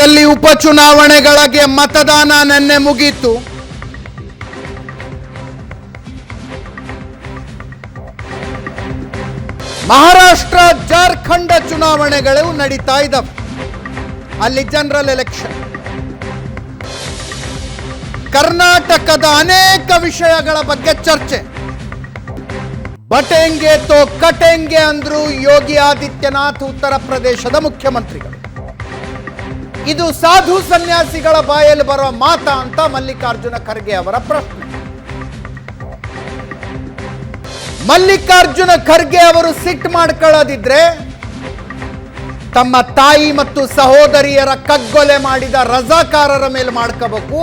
ರಾಜ್ಯದಲ್ಲಿ ಉಪಚುನಾವಣೆಗಳಿಗೆ ಮತದಾನ ನಿನ್ನೆ ಮುಗಿಯಿತು. ಮಹಾರಾಷ್ಟ್ರ ಜಾರ್ಖಂಡ್ ಚುನಾವಣೆಗಳು ನಡೀತಾ ಇದ್ದಾವೆ ಅಲ್ಲಿ ಜನರಲ್ ಎಲೆಕ್ಷನ್. ಕರ್ನಾಟಕದ ಅನೇಕ ವಿಷಯಗಳ ಬಗ್ಗೆ ಚರ್ಚೆ. ಬಟೆಂಗೆ ತೋ ಕಟೆಂಗೆ ಅಂದ್ರು ಯೋಗಿ ಆದಿತ್ಯನಾಥ್, ಉತ್ತರ ಪ್ರದೇಶದ ಮುಖ್ಯಮಂತ್ರಿಗಳು. ಇದು ಸಾಧು ಸನ್ಯಾಸಿಗಳ ಬಾಯಲ್ಲಿ ಬರುವ ಮಾತ ಅಂತ ಮಲ್ಲಿಕಾರ್ಜುನ ಖರ್ಗೆ ಅವರ ಪ್ರಶ್ನೆ. ಮಲ್ಲಿಕಾರ್ಜುನ ಖರ್ಗೆ ಅವರು ಸಿಟ್ ಮಾಡ್ಕೊಳ್ಳೋದಿದ್ರೆ ತಮ್ಮ ತಾಯಿ ಮತ್ತು ಸಹೋದರಿಯರ ಕಗ್ಗೊಲೆ ಮಾಡಿದ ರಜಾಕಾರರ ಮೇಲೆ ಮಾಡ್ಕೋಬೇಕು.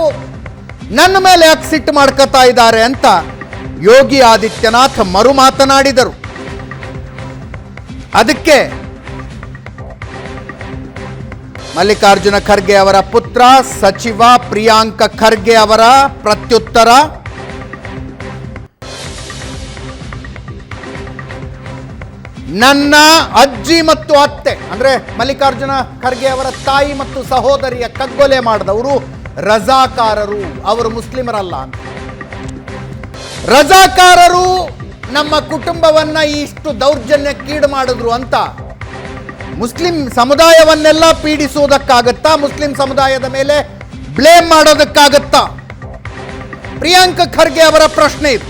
ನನ್ನ ಮೇಲೆ ಯಾಕೆ ಸಿಟ್ಟು ಮಾಡ್ಕೋತಾ ಇದ್ದಾರೆ ಅಂತ ಯೋಗಿ ಆದಿತ್ಯನಾಥ್ ಮರು ಮಾತನಾಡಿದರು. ಅದಕ್ಕೆ ಮಲ್ಲಿಕಾರ್ಜುನ ಖರ್ಗೆ ಅವರ ಪುತ್ರ, ಸಚಿವ ಪ್ರಿಯಾಂಕ ಖರ್ಗೆ ಅವರ ಪ್ರತ್ಯುತ್ತರ. ನನ್ನ ಅಜ್ಜಿ ಮತ್ತು ಅತ್ತೆ, ಅಂದ್ರೆ ಮಲ್ಲಿಕಾರ್ಜುನ ಖರ್ಗೆ ಅವರ ತಾಯಿ ಮತ್ತು ಸಹೋದರಿಯ ಕಗ್ಗೊಲೆ ಮಾಡಿದವರು ರಜಾಕಾರರು, ಅವರು ಮುಸ್ಲಿಮರಲ್ಲ ಅಂತ. ರಜಾಕಾರರು ನಮ್ಮ ಕುಟುಂಬವನ್ನ ಇಷ್ಟು ದೌರ್ಜನ್ಯಕ್ಕೀಡು ಮಾಡಿದ್ರು ಅಂತ ಮುಸ್ಲಿಂ ಸಮುದಾಯವನ್ನೆಲ್ಲ ಪೀಡಿಸುವುದಕ್ಕಾಗತ್ತಾ ಮುಸ್ಲಿಂ ಸಮುದಾಯದ ಮೇಲೆ ಬ್ಲೇಮ್ ಮಾಡೋದಕ್ಕಾಗತ್ತಾ ಪ್ರಿಯಾಂಕ ಖರ್ಗೆ ಅವರ ಪ್ರಶ್ನೆ ಇದು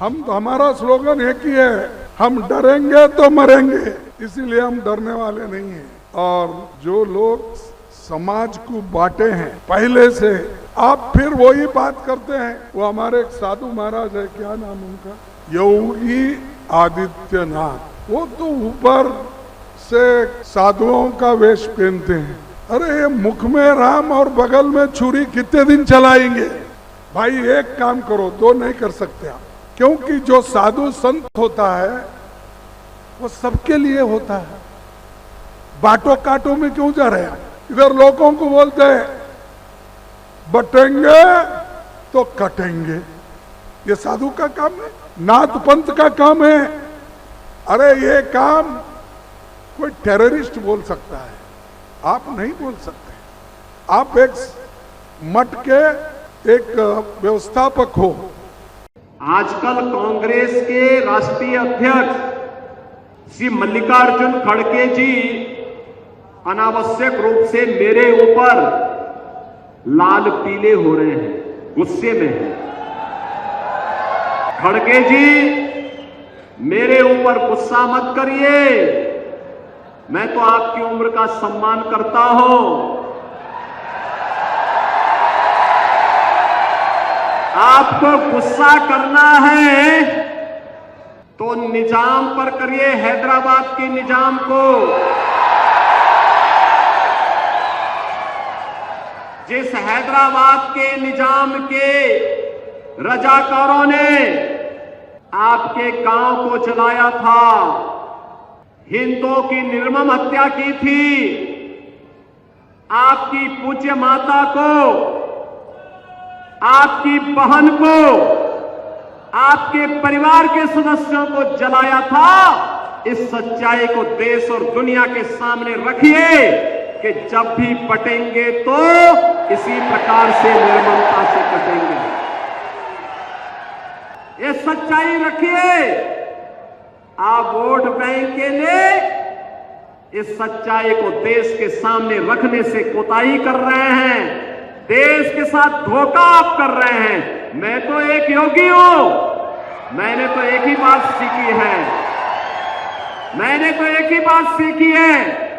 हम तो हमारा स्लोगन एक ही है हम डरेंगे तो मरेंगे इसीलिए हम डरने वाले नहीं हैं और जो लोग समाज को बांटे हैं पहले से आप फिर वही बात करते हैं। वो हमारे एक साधु महाराज है, क्या नाम उनका? योगी आदित्यनाथ। वो तो ऊपर से साधुओं का वेश पहनते हैं। अरे, ये मुख में राम और बगल में छुरी कितने दिन चलाएँगे? भाई, एक काम करो, दो नहीं कर सकते आप। क्योंकि जो साधु संत होता है, वो सबके लिए होता है। बाटो काटो में क्यों जा रहे हैं? इधर लोगों को बोलते हैं बटेंगे तो कटेंगे। ये साधु का काम है, नाथ पंथ का काम है। अरे ये काम कोई टेररिस्ट बोल सकता है, आप नहीं बोल सकते। आप एक मठ के एक व्यवस्थापक हो। आजकल कांग्रेस के राष्ट्रीय अध्यक्ष श्री मल्लिकार्जुन खड़गे जी अनावश्यक रूप से मेरे ऊपर लाल पीले हो रहे हैं, गुस्से में हैं। खड़गे जी, मेरे ऊपर गुस्सा मत करिए। मैं तो आपकी उम्र का सम्मान करता हूँ। आपको गुस्सा करना है तो निज़ाम पर करिए हैदराबाद के निज़ाम को। जिस हैदराबाद के निज़ाम के रजाकारों ने आपके गाँव को जलाया था, हिंदुओं की निर्मम हत्या की थी, आपकी पूज्य माता को, आपकी बहन को, आपके परिवार के सदस्यों को जलाया था, इस सच्चाई को देश और दुनिया के सामने रखिए। कि जब भी पटेंगे तो इसी प्रकार से निर्ममता से कटेंगे ये सच्चाई रखिए। आप वोट बैंक के लिए इस सच्चाई को देश के सामने रखने से कोताही कर रहे हैं। देश के साथ धोखा आप कर रहे हैं। मैं तो एक योगी हूँ। मैंने तो एक ही बात सीखी है। मैंने तो एक ही बात सीखी है।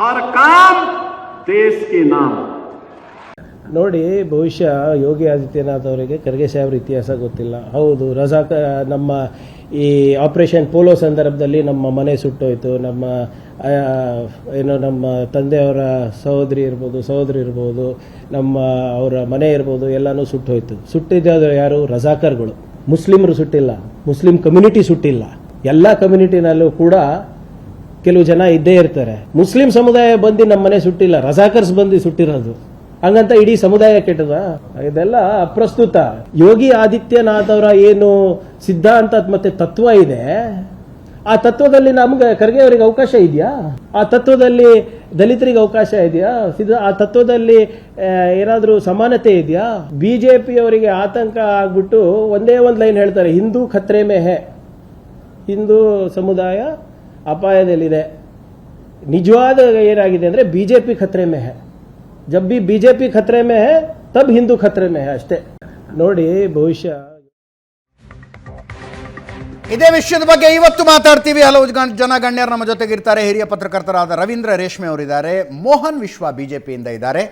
ಹರ್ ಕಾಮ್ ದೇಶ ಕೆ ನೋಡಿ ಭವಿಷ್ಯ ಯೋಗಿ ಆದಿತ್ಯನಾಥ್ ಅವರಿಗೆ ಖರ್ಗೆ ಸಾಹೇಬ್ರ ಇತಿಹಾಸ ಗೊತ್ತಿಲ್ಲ. ಹೌದು ರಜಾಕ ನಮ್ಮ ಈ ಆಪರೇಷನ್ ಪೋಲೋ ಸಂದರ್ಭದಲ್ಲಿ ನಮ್ಮ ಮನೆ ಸುಟ್ಟೋಯ್ತು. ನಮ್ಮ ಏನು, ನಮ್ಮ ತಂದೆಯವರ ಸಹೋದರಿ ಇರ್ಬೋದು ಸಹೋದರಿ ಇರ್ಬೋದು, ನಮ್ಮ ಅವರ ಮನೆ ಇರ್ಬೋದು, ಎಲ್ಲನೂ ಸುಟ್ಟೋಯ್ತು. ಸುಟ್ಟಿದ್ದ ಯಾರು? ರಜಾಕರ್ಗಳು. ಮುಸ್ಲಿಮರು ಸುಟ್ಟಿಲ್ಲ. Muslim community ಸುಟ್ಟಿಲ್ಲ. ಎಲ್ಲ ಕಮ್ಯುನಿಟಿನಲ್ಲೂ ಕೂಡ ಕೆಲವು ಜನ ಇದ್ದೇ ಇರ್ತಾರೆ. ಮುಸ್ಲಿಂ ಸಮುದಾಯ ಬಂದು ನಮ್ಮ ಮನೆ ಸುಟ್ಟಿಲ್ಲ. ರಜಾಕರ್ಸ್ ಬಂದು ಸುಟ್ಟಿರೋದು. ಹಂಗಂತ ಇಡೀ ಸಮುದಾಯ ಕೆಟ್ಟದ? ಇದೆಲ್ಲ ಅಪ್ರಸ್ತುತ. ಯೋಗಿ ಆದಿತ್ಯನಾಥ್ ಅವರ ಏನು ಸಿದ್ಧಾಂತ ಮತ್ತೆ ತತ್ವ ಇದೆ. ಆ ತತ್ವದಲ್ಲಿ ನಮ್ಗೆ ಖರ್ಗೆ ಅವರಿಗೆ ಅವಕಾಶ ಇದೆಯಾ? ಆ ತತ್ವದಲ್ಲಿ ದಲಿತರಿಗೆ ಅವಕಾಶ ಇದೆಯಾ? ಆ ತತ್ವದಲ್ಲಿ ಏನಾದರೂ ಸಮಾನತೆ ಇದೆಯಾ? ಬಿಜೆಪಿ ಅವರಿಗೆ ಆತಂಕ ಆಗ್ಬಿಟ್ಟು ಒಂದೇ ಒಂದು ಲೈನ್ ಹೇಳ್ತಾರೆ. ಹಿಂದೂ ಖತ್ರೆ ಮೇ ಹೇ. ಹಿಂದೂ ಸಮುದಾಯ ಅಪಾಯದಲ್ಲಿದೆ. ನಿಜವಾದ ಏನಾಗಿದೆ ಅಂದರೆ ಬಿ ಜೆ ಪಿ ಖತ್ರೆ ಮೇ ಹೇ ಜಬ್ ಬಿ ಪಿ ಖತ್ರೆ ಮೇ ಹೇ ತಬ್ ಹಿಂದೂ ಖತ್ರೆ ಮೇ ಅಷ್ಟೇ. ನೋಡಿ ಭವಿಷ್ಯ. ಇದೇ ವಿಷಯದ ಬಗ್ಗೆ ಇವತ್ತು ಮಾತಾಡ್ತೀವಿ. ಹಲವು ಜನ ಗಣ್ಯರು ನಮ್ಮ ಜೊತೆಗಿರ್ತಾರೆ. ಹಿರಿಯ ಪತ್ರಕರ್ತರಾದ ರವೀಂದ್ರ ರೇಷ್ಮೆ ಅವರಿದ್ದಾರೆ. ಮೋಹನ್ ವಿಶ್ವ ಬಿಜೆಪಿಯಿಂದ ಇದ್ದಾರೆ.